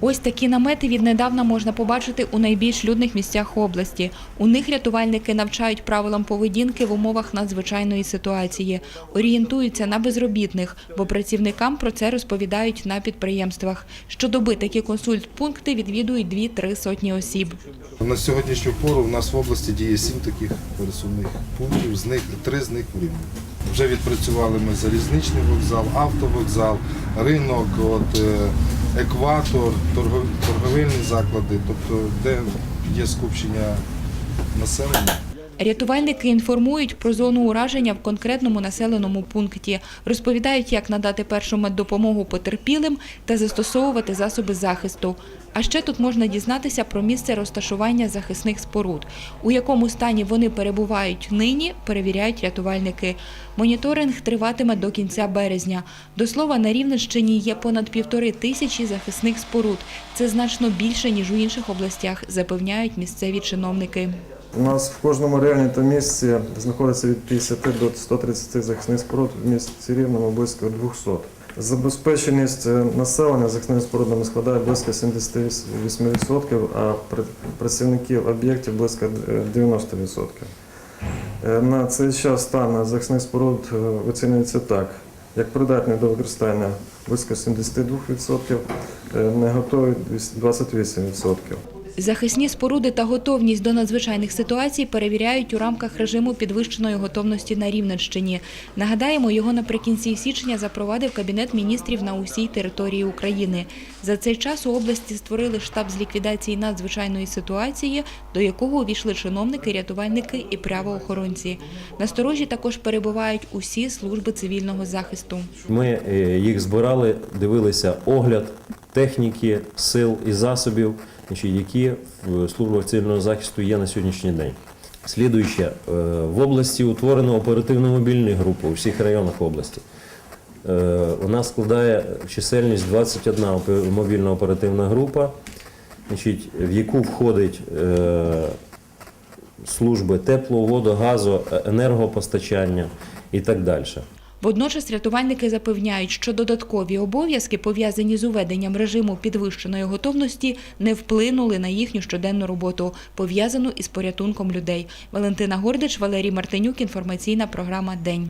Ось такі намети віднедавна можна побачити у найбільш людних місцях області. У них рятувальники навчають правилам поведінки в умовах надзвичайної ситуації, орієнтуються на безробітних, бо працівникам про це розповідають на підприємствах. Щодоби такі консультпункти відвідують 2-3 сотні осіб. На сьогоднішню пору в нас в області діє сім таких пересувних пунктів, з них три з них в Рівні. Вже відпрацювали ми залізничний вокзал, автовокзал, ринок, от, е, екватор, торговельні заклади, тобто де є скупчення населення. Рятувальники інформують про зону ураження в конкретному населеному пункті, розповідають, як надати першу меддопомогу потерпілим та застосовувати засоби захисту. А ще тут можна дізнатися про місце розташування захисних споруд, у якому стані вони перебувають нині, перевіряють рятувальники. Моніторинг триватиме до кінця березня. До слова, на Рівненщині є понад півтори тисячі захисних споруд. Це значно більше ніж у інших областях, запевняють місцеві чиновники. У нас в кожному районі та місці знаходиться від 50 до 130 захисних споруд, в місті Рівному близько 200. Забезпеченість е, населення захисними спорудами складає близько 78%, а працівників об'єктів близько е, 90%. Е, На цей час стан захисних споруд е, оцінюється так. Як придатний до використання близько 72%, е, не готові 28%. Захисні споруди та готовність до надзвичайних ситуацій перевіряють у рамках режиму підвищеної готовності на Рівненщині. Нагадаємо, його наприкінці січня запровадив Кабінет міністрів на усій території України. За цей час у області створили штаб з ліквідації надзвичайної ситуації, до якого увійшли чиновники, рятувальники і правоохоронці. Насторожі також перебувають усі служби цивільного захисту. Ми е, їх збирали, дивилися огляд техніки, сил і засобів, які в службах цивільного захисту є на сьогоднішній день. Слідуюче, е, в області утворено оперативно-мобільні групи у всіх районах області. Е, У нас складає чисельність 21 мобільна оперативна група, в яку входить е, служби тепло, воду, газу, е, енергопостачання і так далі. Водночас рятувальники запевняють, що додаткові обов'язки, пов'язані з уведенням режиму підвищеної готовності, не вплинули на їхню щоденну роботу, пов'язану із порятунком людей. Валентина Гордич, Валерій Мартинюк. Інформаційна програма День.